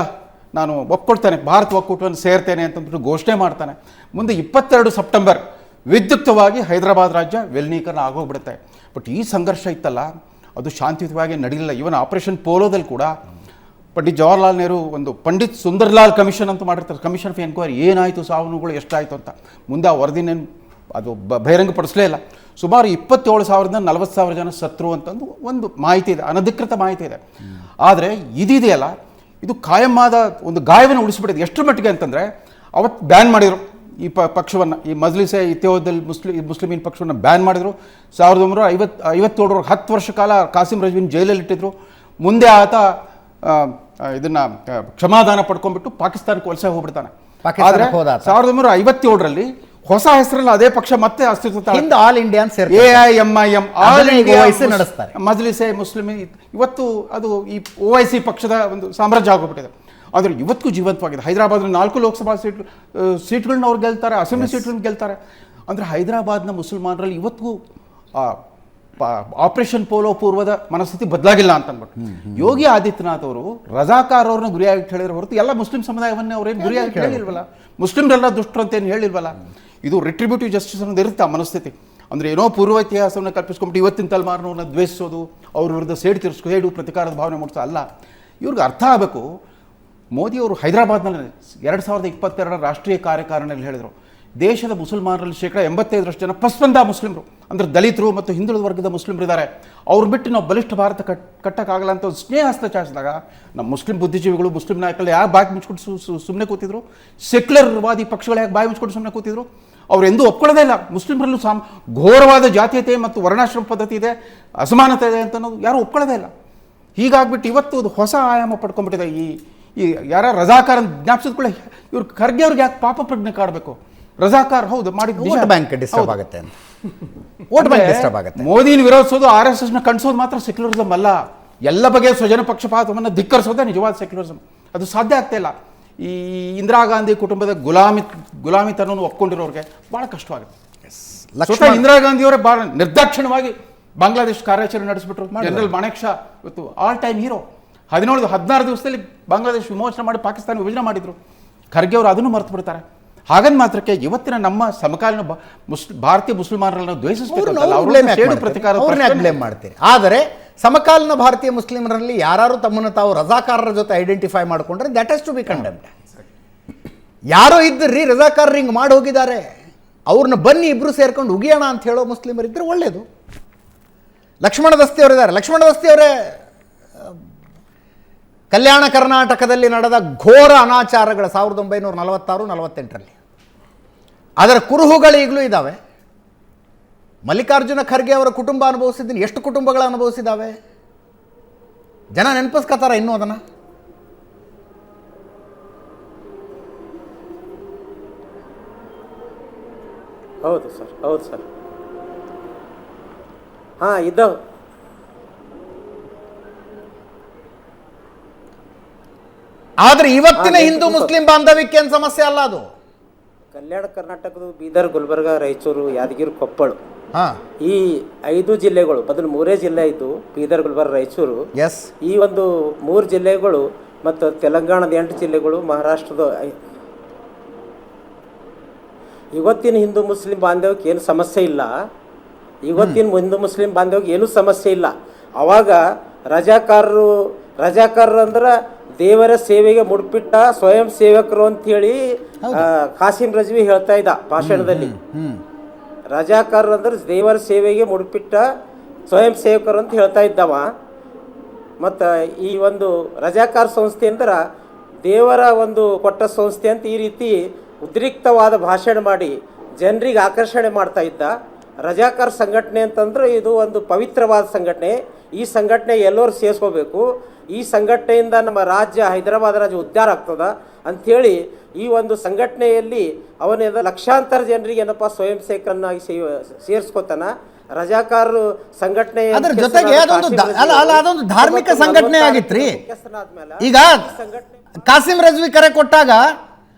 ನಾನು ಒಪ್ಕೊಳ್ತೇನೆ ಭಾರತ ಒಕ್ಕೂಟವನ್ನು ಸೇರ್ತೇನೆ ಅಂತಂದ್ಬಿಟ್ಟು ಘೋಷಣೆ ಮಾಡ್ತಾನೆ. ಮುಂದೆ ಇಪ್ಪತ್ತೆರಡು ಸೆಪ್ಟೆಂಬರ್ ವಿದ್ಯುಕ್ತವಾಗಿ ಹೈದರಾಬಾದ್ ರಾಜ್ಯ ವೆಲ್ನೀಕರಣ ಆಗೋಗ್ಬಿಡುತ್ತೆ. ಬಟ್ ಈ ಸಂಘರ್ಷ ಇತ್ತಲ್ಲ ಅದು ಶಾಂತಿಯುತವಾಗಿ ನಡೆಯಲಿಲ್ಲ ಇವನ್ ಆಪರೇಷನ್ ಪೋಲೋದಲ್ಲಿ ಕೂಡ ಪಂಡಿತ್ ಜವಾಹರ್ಲಾಲ್ ನೆಹರು ಒಂದು ಪಂಡಿತ್ ಸುಂದರ್ಲಾಲ್ ಕಮಿಷನ್ ಅಂತ ಮಾಡಿರ್ತಾರೆ. ಕಮಿಷನ್ ಆಫ್ ಎನ್ಕ್ವೈರಿ ಏನಾಯಿತು ಸಾವನುಗಳು ಎಷ್ಟಾಯಿತು ಅಂತ. ಮುಂದೆ ಆ ವರದಿನೇನು ಅದು ಬಹಿರಂಗಪಡಿಸಲೇ ಇಲ್ಲ. ಸುಮಾರು ಇಪ್ಪತ್ತೇಳು ಸಾವಿರದಿಂದ ನಲವತ್ತು ಸಾವಿರ ಜನ ಸತ್ರು ಅಂತಂದು ಒಂದು ಮಾಹಿತಿ ಇದೆ ಅನಧಿಕೃತ ಮಾಹಿತಿ ಇದೆ. ಆದರೆ ಇದಿದೆಯಲ್ಲ ಇದು ಕಾಯಮ್ಮಾದ ಒಂದು ಗಾಯವನ್ನು ಉಳಿಸ್ಬಿಟ್ಟಿದೆ. ಎಷ್ಟರ ಮಟ್ಟಿಗೆ ಅಂತಂದರೆ ಅವತ್ತು ಬ್ಯಾನ್ ಮಾಡಿದರು. ಈ ಪ ಪಕ್ಷವನ್ನು ಈ ಮಜ್ಲಿಸೆ ಇತ್ಯೋದಲ್ಲಿ ಮುಸ್ಲಿ ಮುಸ್ಲಿಮೀನ್ ಪಕ್ಷವನ್ನು ಬ್ಯಾನ್ ಮಾಡಿದರು. ಸಾವಿರದ ಒಂಬೈನೂರ ಐವತ್ತು ಐವತ್ತೇಳರ ಹತ್ತು ವರ್ಷ ಕಾಲ ಕಾಸಿಂ ರಜ್ವಿನ್ ಜೈಲಲ್ಲಿ ಇಟ್ಟಿದ್ರು. ಮುಂದೆ ಆತ ಇದನ್ನ ಕ್ಷಮಾದಾನ ಪಡ್ಕೊಂಡ್ಬಿಟ್ಟು ಪಾಕಿಸ್ತಾನಕ್ಕೆ ವಲಸೆ ಹೋಗ್ಬಿಡ್ತಾನೆ. ಆದರೆ. ಸಾವಿರದ ಒಂಬೈನೂರ ಐವತ್ತೇಳರಲ್ಲಿ ಹೊಸ ಹೆಸರಲ್ಲಿ ಅದೇ ಪಕ್ಷ ಮತ್ತೆ ಅಸ್ತಿತ್ವ ಹಿಂದೆ all Indian A I M I M all India ನಡೆಸ್ತಾರೆ. ಮಜ್ಲಿಸೆ ಮುಸ್ಲಿಂ ಇವತ್ತು ಅದು ಈ ಒ ಐ ಸಿ ಪಕ್ಷದ ಒಂದು ಸಾಮ್ರಾಜ್ಯ ಆಗೋಗ್ಬಿಟ್ಟಿದೆ ಆದರೆ ಇವತ್ತಿಗೂ ಜೀವಂತವಾಗಿದೆ. ಹೈದರಾಬಾದ್ ನಾಲ್ಕು ಲೋಕಸಭಾ ಸೀಟ್ ಸೀಟ್ಗಳನ್ನ ಅವ್ರು ಗೆಲ್ತಾರೆ ಅಸೆಂಬ್ಲಿ ಸೀಟ್ಗಳನ್ನ ಗೆಲ್ತಾರೆ. ಅಂದರೆ ಹೈದರಾಬಾದ್ನ ಮುಸಲ್ಮಾನರಲ್ಲಿ ಇವತ್ತಿಗೂ ಆಪರೇಷನ್ ಪೋಲೋ ಪೂರ್ವದ ಮನಸ್ಥಿತಿ ಬದಲಾಗಿಲ್ಲ ಅಂತ ಅಂದ್ಬಿಟ್ಟು ಯೋಗಿ ಆದಿತ್ಯನಾಥ್ ಅವರು ರಜಾಕಾರ್ ಅವ್ರನ್ನ ಗುರಿಯಾಗಿ ಹೇಳಿದ್ರೆ ಹೊರತು ಎಲ್ಲ ಮುಸ್ಲಿಂ ಸಮುದಾಯವನ್ನೇ ಅವ್ರೇನು ಗುರಿಯಾಗಿ ಹೇಳಿಲ್ವಲ್ಲ ಮುಸ್ಲಿಮ್ರೆಲ್ಲ ದುಷ್ಟರು ಅಂತ ಏನು ಹೇಳಿಲ್ವಲ್ಲ ಇದು ರಿಟ್ರಿಬ್ಯೂಟಿವ್ ಜಸ್ಟಿಸ್ ಅನ್ನೋದು ಇರುತ್ತೆ ಆ ಮನಸ್ಥಿತಿ. ಅಂದರೆ ಏನೋ ಪೂರ್ವ ಇತಿಹಾಸವನ್ನು ಕಲ್ಪಿಸ್ಕೊಂಬಿಟ್ಟು ಇವತ್ತಿನ ತಲೆಮಾರಿನವ್ರನ್ನ ದ್ವೇಷಿಸೋದು, ಅವ್ರ ವಿರುದ್ಧ ಸೇಡು ತೀರಿಸ್ಕೊ ಹೇಳು ಪ್ರತಿಕಾರದ ಭಾವನೆ ಮೂಡಿಸೋ ಅಲ್ಲ. ಇವ್ರಿಗೆ ಅರ್ಥ ಆಗಬೇಕು. ಮೋದಿಯವರು ಹೈದರಾಬಾದ್ನಲ್ಲಿ ಎರಡು ಸಾವಿರದ ಇಪ್ಪತ್ತೆರಡರ ರಾಷ್ಟ್ರೀಯ ಕಾರ್ಯಕಾರಣೆಯಲ್ಲಿ ಹೇಳಿದರು. ದೇಶದ ಮುಸಲ್ಮಾನರಲ್ಲಿ ಶೇಕಡ ಎಂಬತ್ತೈದರಷ್ಟು ಜನ ಪಸ್ಪಂದ ಮುಸ್ಲಿಮರು. ಅಂದರೆ ದಲಿತರು ಮತ್ತು ಹಿಂದುಳಿದ ವರ್ಗದ ಮುಸ್ಲಿಮರು ಇದ್ದಾರೆ ಅವ್ರು ಬಿಟ್ಟು ನಾವು ಬಲಿಷ್ಠ ಭಾರತ ಕಟ್, ಕಟ್ಟಕ್ಕಾಗಲ್ಲ ಅಂತ ಒಂದು ಸ್ನೇಹ ಚಾಚಿದಾಗ ನಮ್ಮ ಮುಸ್ಲಿಂ ಬುದ್ಧಿಜೀವಿಗಳು, ಮುಸ್ಲಿಂ ನಾಯಕರು ಯಾಕೆ ಬಾಯಿ ಮುಚ್ಕೊಂಡು ಸುಮ್ಮನೆ ಕೂತಿದ್ರು? ಸೆಕ್ಯುಲರ್ವಾದಿ ಪಕ್ಷಗಳು ಯಾಕೆ ಬಾಯಿ ಮುಚ್ಕೊಂಡು ಸುಮ್ಮನೆ ಕೂತಿದ್ರು? ಅವ್ರು ಎಂದೂ ಒಪ್ಕೊಳ್ಳೋದೇ ಇಲ್ಲ. ಮುಸ್ಲಿಮರಲ್ಲೂ ಸಾಮ್ ಘೋರವಾದ ಜಾತೀಯತೆ ಮತ್ತು ವರ್ಣಾಶ್ರಮ ಪದ್ಧತಿ ಇದೆ ಅಸಮಾನತೆ ಇದೆ ಅಂತ ಅನ್ನೋದು ಯಾರು ಒಪ್ಕೊಳ್ಳೋದೇ ಇಲ್ಲ. ಹೀಗಾಗ್ಬಿಟ್ಟು ಇವತ್ತು ಅದು ಹೊಸ ಆಯಾಮ ಪಡ್ಕೊಂಡ್ಬಿಟ್ಟಿದೆ ಈ ಈ ಯಾರ ರಜಾಕಾರ ಜ್ಞಾಪಿಸಿದ್ಕೊಳ್ಳಿ ಇವ್ರು ಖರ್ಗೆ ಅವ್ರಿಗೆ ಯಾಕೆ ಪಾಪ ಪ್ರಜ್ಞೆ ಕಾಡಬೇಕು? ರಜಾಕಾರ್ ಹೌದು ಮಾಡಿ. Vote bank disturb. ಆಗುತ್ತೆ ಅಂತ. ವೋಟ್ ಬ್ಯಾಂಕ್ ಡಿಸ್ಟರ್ಬ್ ಆಗುತ್ತೆ. ಮೋದಿನ ವಿರೋಧಿಸೋದು ಆರ್ ಎಸ್ ಎಸ್ನ ಕಣಿಸೋದು ಮಾತ್ರ ಸೆಕ್ಯುಲರಿಸಮ್ ಅಲ್ಲ. ಎಲ್ಲ ಬಗೆಯ ಸ್ವಜನ ಪಕ್ಷಪಾತವನ್ನು ಧಿಕ್ಕರಿಸೋದೇ ನಿಜವಾದ ಸೆಕ್ಯುಲರಿಸಮ್ ಅದು ಸಾಧ್ಯ ಆಗ್ತಾ ಇಲ್ಲ. ಈ ಇಂದಿರಾ ಗಾಂಧಿ ಕುಟುಂಬದ ಗುಲಾಮಿ ಗುಲಾಮಿತನವನ್ನು ಒಪ್ಕೊಂಡಿರೋರಿಗೆ ಭಾಳ ಕಷ್ಟವಾಗುತ್ತೆ. ಲಕ್ಷ್ಮಣ್ ಇಂದಿರಾ ಗಾಂಧಿಯವರೇ ಭಾಳ ನಿರ್ದಾಕ್ಷಿಣ್ಯವಾಗಿ ಬಾಂಗ್ಲಾದೇಶ ಕಾರ್ಯಾಚರಣೆ ನಡೆಸಿಬಿಟ್ರು. ಜನರಲ್ ಮಾಣೇಕ್ ಶಾ ಇವತ್ತು ಆಲ್ ಟೈಮ್ ಹೀರೋ ಹದಿನೇಳು ಹದಿನಾರು ದಿವಸದಲ್ಲಿ ಬಾಂಗ್ಲಾದೇಶ ವಿಮೋಚನೆ ಮಾಡಿ ಪಾಕಿಸ್ತಾನ ವಿಭಜನೆ ಮಾಡಿದ್ರು. ಖರ್ಗೆ ಅವರು ಅದನ್ನು ಮರೆತು ಬಿಡ್ತಾರೆ. ಹಾಗಂದ್ ಮಾತ್ರಕ್ಕೆ ಇವತ್ತಿನ ನಮ್ಮ ಸಮಕಾಲೀನ ಭಾರತೀಯ ಮುಸ್ಲಿಮರನ್ನು ದ್ವೇಷಿಸಬೇಕು ಮಾಡ್ತೀರಿ? ಆದರೆ ಸಮಕಾಲೀನ ಭಾರತೀಯ ಮುಸ್ಲಿಮರಲ್ಲಿ ಯಾರು ತಮ್ಮನ್ನು ತಾವು ರಜಾಕಾರರ ಜೊತೆ ಐಡೆಂಟಿಫೈ ಮಾಡ್ಕೊಂಡ್ರೆ that has to B condemned ಯಾರೋ ಇದ್ದರ್ರಿ, ರಜಾಕಾರರು ಹಿಂಗೆ ಮಾಡಿ ಹೋಗಿದ್ದಾರೆ. ಅವ್ರನ್ನ ಬನ್ನಿ ಇಬ್ಬರು ಸೇರ್ಕೊಂಡು ಉಗಿಯೋಣ ಅಂತ ಹೇಳೋ ಮುಸ್ಲಿಮರಿದ್ದರೆ ಒಳ್ಳೆಯದು ಲಕ್ಷ್ಮಣ ದಸ್ತಿಯವರಿದ್ದಾರೆ ಲಕ್ಷ್ಮಣ ದಸ್ತಿಯವರೇ ಕಲ್ಯಾಣ ಕರ್ನಾಟಕದಲ್ಲಿ ನಡೆದ ಘೋರ ಅನಾಚಾರಗಳು ಸಾವಿರದ ಒಂಬೈನೂರ ನಲವತ್ತಾರು, ನಲವತ್ತೆಂಟರಲ್ಲಿ. ಅದರ ಕುರುಹುಗಳು ಈಗಲೂ ಇದ್ದಾವೆ ಮಲ್ಲಿಕಾರ್ಜುನ ಖರ್ಗೆ ಅವರ ಕುಟುಂಬ ಅನುಭವಿಸಿದ್ದೀನಿ. ಎಷ್ಟು ಕುಟುಂಬಗಳು ಅನುಭವಿಸಿದ್ದಾವೆ? ಜನ ನೆನಪಿಸ್ಕೋತಾರ ಇನ್ನೂ ಅದನ್ನು? ಹೌದು ಸರ್ ಹೌದು ಸರ್. ಹಾಂ ಇದ್ದಾವೆ ಆದ್ರೆ ಇವತ್ತಿನ ಹಿಂದೂ ಮುಸ್ಲಿಂ ಬಾಂಧವ್ಯಕ್ಕೆ ಏನು ಸಮಸ್ಯೆ ಅಲ್ಲ ಅದು? ಕಲ್ಯಾಣ ಕರ್ನಾಟಕದ ಬೀದರ್ ಗುಲ್ಬರ್ಗ ರಾಯಚೂರು ಯಾದಗಿರಿ ಕೊಪ್ಪಳ. ಈ ಐದು ಜಿಲ್ಲೆಗಳು ಬದಲು ಮೂರೇ ಜಿಲ್ಲೆ ಇದ್ದು ಬೀದರ್ ಗುಲ್ಬರ್ಗ ರಾಯಚೂರು. ಎಸ್ ಈ ಒಂದು ಮೂರು ಜಿಲ್ಲೆಗಳು ಮತ್ತು ತೆಲಂಗಾಣದ ಎಂಟು ಜಿಲ್ಲೆಗಳು ಮಹಾರಾಷ್ಟ್ರದ ಇವತ್ತಿನ ಹಿಂದೂ ಮುಸ್ಲಿಂ ಬಾಂಧವ್ಯಕ್ಕೆ ಏನು ಸಮಸ್ಯೆ ಇಲ್ಲ. ಇವತ್ತಿನ ಹಿಂದೂ ಮುಸ್ಲಿಂ ಬಾಂಧವ್ಯಕ್ಕೆ ಏನೂ ಸಮಸ್ಯೆ ಇಲ್ಲ. ಅವಾಗ ರಜಾಕಾರರು ರಜಾಕಾರರು ಅಂದ್ರೆ ದೇವರ ಸೇವೆಗೆ ಮುಡ್ಪಿಟ್ಟ ಸ್ವಯಂ ಸೇವಕರು ಅಂತೇಳಿ ಹೇಳಿ ಕಾಸಿಂ ರಜ್ವಿ ಹೇಳ್ತಾ ಇದ್ದ ಭಾಷಣದಲ್ಲಿ. ರಜಾಕಾರರು ಅಂದ್ರೆ ದೇವರ ಸೇವೆಗೆ ಮುಡ್ಪಿಟ್ಟ ಸ್ವಯಂ ಸೇವಕರು ಅಂತ ಹೇಳ್ತಾ ಇದ್ದವ. ಮತ್ತು ಈ ಒಂದು ರಜಾಕಾರ ಸಂಸ್ಥೆ ಅಂದ್ರೆ ದೇವರ ಒಂದು ಕೊಟ್ಟ ಸಂಸ್ಥೆ ಅಂತ ಈ ರೀತಿ ಉದ್ರಿಕ್ತವಾದ ಭಾಷಣ ಮಾಡಿ ಜನರಿಗೆ ಆಕರ್ಷಣೆ ಮಾಡ್ತಾ ಇದ್ದ ರಜಾಕರ್ ಸಂಘಟನೆ ಅಂತಂದ್ರೆ ಇದು ಒಂದು ಪವಿತ್ರವಾದ ಸಂಘಟನೆ. ಈ ಸಂಘಟನೆ ಎಲ್ಲರೂ ಸೇರಿಸ್ಕೋಬೇಕು. ಈ ಸಂಘಟನೆಯಿಂದ ನಮ್ಮ ರಾಜ್ಯ ಹೈದರಾಬಾದ್ ರಾಜ್ಯ ಉದ್ಧಾರ ಆಗ್ತದ ಅಂಥೇಳಿ ಈ ಒಂದು ಸಂಘಟನೆಯಲ್ಲಿ ಅವನ ಲಕ್ಷಾಂತರ ಜನರಿಗೆ ಏನಪ್ಪ ಸ್ವಯಂ ಸೇವಕರನ್ನಾಗಿ ಸೇರಿಸ್ಕೋತಾನ. ರಜಾಕಾರರು ಸಂಘಟನೆ ಅದರ ಜೊತೆಗೆ ಅದೊಂದು ಅಲ್ಲ ಅಲ್ಲ ಅದೊಂದು ಧಾರ್ಮಿಕ ಸಂಘಟನೆ ಆಗಿತ್ರಿ. ಈಗ ಕಾಸಿಂ ರಜ್ವಿ ಕರೆ ಕೊಟ್ಟಾಗ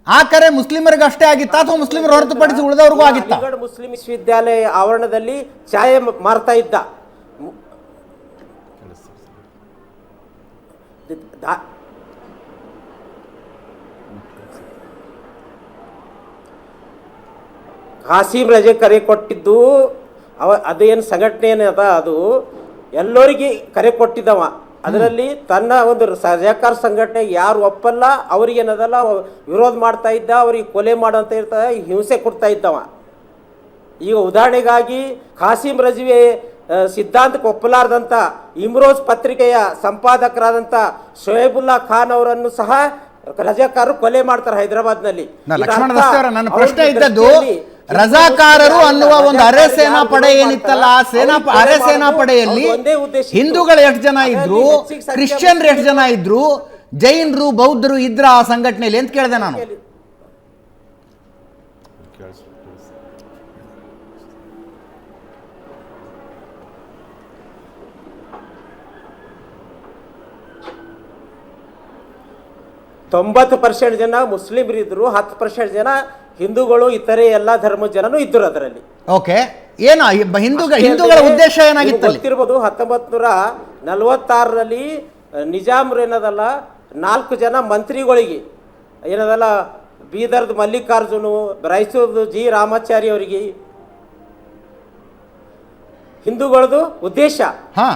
ಆ ಕರೆ ಮುಸ್ಲಿಮರಿಗೆ ಅಷ್ಟೇ ಆಗಿತ್ತಾ ಅಥವಾ ಮುಸ್ಲಿಮರು ಹೊರತುಪಡಿಸಿ ಉಳಿದವ್ರಿಗೂ ಆಗಿತ್ತಾ? ಮುಸ್ಲಿಂ ವಿಶ್ವವಿದ್ಯಾಲಯ ಆವರಣದಲ್ಲಿ ಛಾಯೆ ಮಾರ್ತಾ ಇದ್ದ. ದಾ- ಕಾಸಿಂ ರಜೆ ಕರೆ ಕೊಟ್ಟಿದ್ದು, ಅವ ಅದೇನು ಸಂಘಟನೆ ಏನದ ಅದು? ಎಲ್ಲರಿಗೆ ಕರೆ ಕೊಟ್ಟಿದ್ದವ. ಅದರಲ್ಲಿ ತನ್ನ ಒಂದು ಸಹಕಾರ ಸಂಘಟನೆ ಯಾರು ಒಪ್ಪಲ್ಲ ಅವ್ರಿಗೇನದಲ್ಲ ಏನದಲ್ಲ ವಿರೋಧ ಮಾಡ್ತಾ ಇದ್ದ ಅವ್ರಿಗೆ ಕೊಲೆ ಮಾಡುವಂತ ಇರ್ತಾ ಹಿಂಸೆ ಕೊಡ್ತಾ ಇದ್ದವ. ಈಗ ಉದಾಹರಣೆಗಾಗಿ ಖಾಸಿಂ ರಜ್ವಿ ಸಿದ್ಧಾಂತಕ್ಕೆ ಒಪ್ಪಲಾರ್ದಂಥ ಇಮ್ರೋಜ್ ಪತ್ರಿಕೆಯ ಸಂಪಾದಕರಾದಂಥ ಶೋಯಬುಲ್ಲಾ ಖಾನ್ ಅವರನ್ನು ಸಹ ರಜಾಕಾರರು ಕೊಲೆ ಮಾಡ್ತಾರೆ ಹೈದರಾಬಾದ್ನಲ್ಲಿ. ರಜಾಕಾರರು ಅನ್ನುವ ಒಂದು ಅರೆ ಸೇನಾ ಪಡೆ ಏನಿತ್ತಲ್ಲ ಆ ಸೇನಾ ಅರೆ ಸೇನಾ ಪಡೆಯಲ್ಲಿ ಹಿಂದೂಗಳು ಎಷ್ಟು ಜನ ಇದ್ರು ಕ್ರಿಶ್ಚಿಯನ್ರು ಎಷ್ಟು ಜನ ಇದ್ರು ಜೈನರು ಬೌದ್ಧರು ಇದ್ರ ಆ ಸಂಘಟನೆಯಲ್ಲಿ ಅಂತ ಕೇಳಿದೆ ನಾನು. ತೊಂಬತ್ತು ಪರ್ಸೆಂಟ್ ಜನ ಮುಸ್ಲಿಮರಿದ್ರು ಹತ್ತು ಪರ್ಸೆಂಟ್ ಜನ ಹಿಂದೂಗಳು ಇತರೆ ಎಲ್ಲ ಧರ್ಮ ಜನನು ಇದ್ರು ಅದರಲ್ಲಿ. ಓಕೆ ಏನು ಹಿಂದೂ ಹಿಂದೂಗಳ ಉದ್ದೇಶ ಏನಾಗಿತ್ತು ಅಲ್ಲಿ ಗೊತ್ತಿರ್ಬೋದು ಹತ್ತೊಂಬತ್ ನೂರ ನಲವತ್ತಾರರಲ್ಲಿ ನಿಜಾಮ್ರು ಏನದಲ್ಲ ನಾಲ್ಕು ಜನ ಮಂತ್ರಿಗಳಿಗೆ ಏನದಲ್ಲ ಬೀದರ್ದ ಮಲ್ಲಿಕಾರ್ಜುನು ರಾಯಚೂರ್ದು ಜಿ ರಾಮಾಚಾರಿ ಅವರಿಗೆ ಹಿಂದೂಗಳದು ಉದ್ದೇಶ. ಹಾ.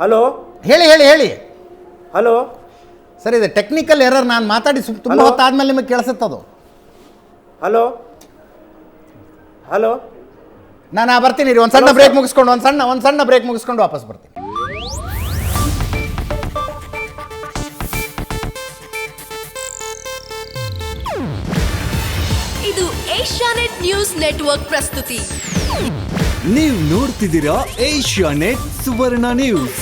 ಹಲೋ? ಹೇಳಿ ಹೇಳಿ ಹೇಳಿ. ಹಲೋ? ಸರಿ ಇದೆ ಟೆಕ್ನಿಕಲ್ ಎರರ್ ನಾನು ಮಾತಾಡಿ ಸು- ತುಂಬಾ Hello? ಹೊತ್ತಾದ್ಮೇಲೆ ನಿಮಗೆ ಕೇಳಿಸುತ್ತದು. ಹಲೋ? ಹಲೋ? ನಾನು ಬರ್ತೀನಿ ರೀ ಒಂದು ಸಣ್ಣ ಬ್ರೇಕ್. ಮುಗಿಸ್ಕೊಂಡು ಒಂದು ಸಣ್ಣ ಒಂದು ಸಣ್ಣ ಬ್ರೇಕ್ ಮುಗಿಸ್ಕೊಂಡು ವಾಪಸ್ ಬರ್ತೀನಿ. ಇದು ಏಷ್ಯಾನೆಟ್ ನ್ಯೂಸ್ ನೆಟ್ವರ್ಕ್ ಪ್ರಸ್ತುತಿ. ನೀವು ನೋಡ್ತಿದ್ದೀರಾ ಏಷ್ಯಾ ನೆಟ್ ಸುವರ್ಣ ನ್ಯೂಸ್.